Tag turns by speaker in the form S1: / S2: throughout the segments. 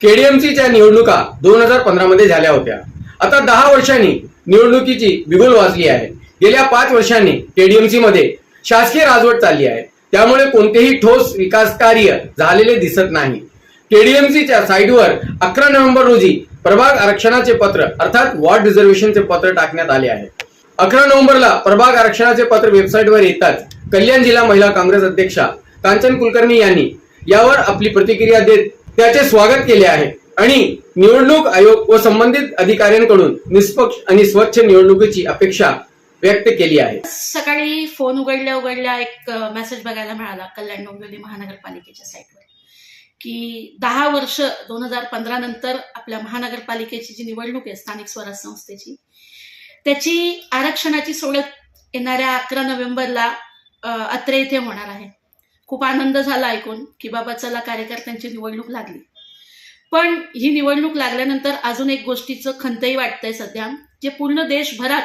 S1: केडीएमसीच्या निवडणुका दोन हजार पंधरा मध्ये झाल्या होत्या. आता दहा वर्षांनी निवडणुकीची बिगुल वाजली आहे. गेल्या पाच वर्षांनी केडीएमसी मध्ये शासकीय राजवट चालली आहे. त्यामुळे कोणतेही ठोस विकास कार्य झालेले दिसत नाही. केडीएमसीच्या साईटवर अकरा नोव्हेंबर रोजी प्रभाग आरक्षणाचे पत्र अर्थात वॉर्ड रिझर्वेशनचे पत्र टाकण्यात आले आहे. अकरा नोव्हेंबरला प्रभाग आरक्षणाचे पत्र वेबसाईटवर येताच कल्याण जिल्हा महिला काँग्रेस अध्यक्षा कांचन कुलकर्णी यांनी यावर आपली प्रतिक्रिया देत त्याचे स्वागत केले आहे. आणि निवडणूक आयोग व संबंधित अधिकाऱ्यांकडून निष्पक्ष आणि स्वच्छ निवडणुकीची अपेक्षा व्यक्त केली आहे.
S2: सकाळी फोन उघडल्या उघडल्या एक मेसेज बघायला मिळाला कल्याण डोंबिवली महानगरपालिकेच्या साईटवर की दहा वर्ष दोन हजार पंधरा नंतर आपल्या महानगरपालिकेची जी निवडणूक आहे स्थानिक स्वराज संस्थेची त्याची आरक्षणाची सोडत येणाऱ्या अकरा नोव्हेंबरला अत्रे इथे होणार आहे. खूप आनंद झाला ऐकून की बाबा चला कार्यकर्त्यांची निवडणूक लागली. पण ही निवडणूक लागल्यानंतर अजून एक गोष्टीचं खंतही वाटतंय सध्या जे पूर्ण देशभरात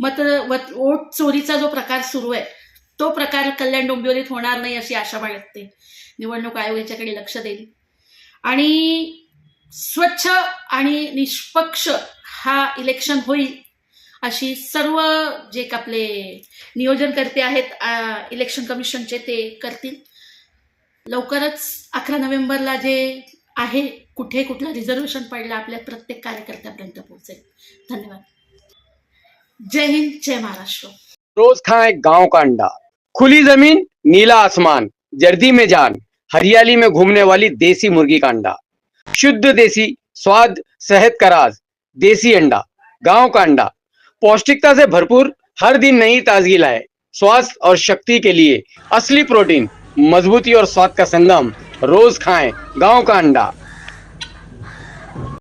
S2: मत वत- वोट चोरीचा जो प्रकार सुरू आहे तो प्रकार कल्याण डोंबिवलीत होणार नाही अशी आशा बाळगते. निवडणूक आयोग याच्याकडे लक्ष देईल. आणि स्वच्छ आणि निष्पक्ष हा इलेक्शन होईल अशी सर्व जे क- आपले नियोजनकर्ते आहेत इलेक्शन कमिशनचे ते करतील. लवकरच अकरा नोव्हेंबरला जे आहे कुठे कुठलं रिझर्वेशन पडलं आपल्या प्रत्येक कार्यकर्त्यापर्यंत पोहोचेल. धन्यवाद. जय हिंद जय महाराष्ट्र.
S1: रोज खाएं गांव का अंडा। खुली जमीन नीला आसमान जर्दी में जान हरियाली में घूमने वाली देसी मुर्गी का अंडा। शुद्ध देसी स्वाद सेहत का राज देसी अंडा गांव का अंडा। पौष्टिकता से भरपूर हर दिन नई ताजगी लाए। स्वास्थ्य और शक्ति के लिए असली प्रोटीन मजबूती और स्वाद का संगम रोज खाएं गांव का अंडा।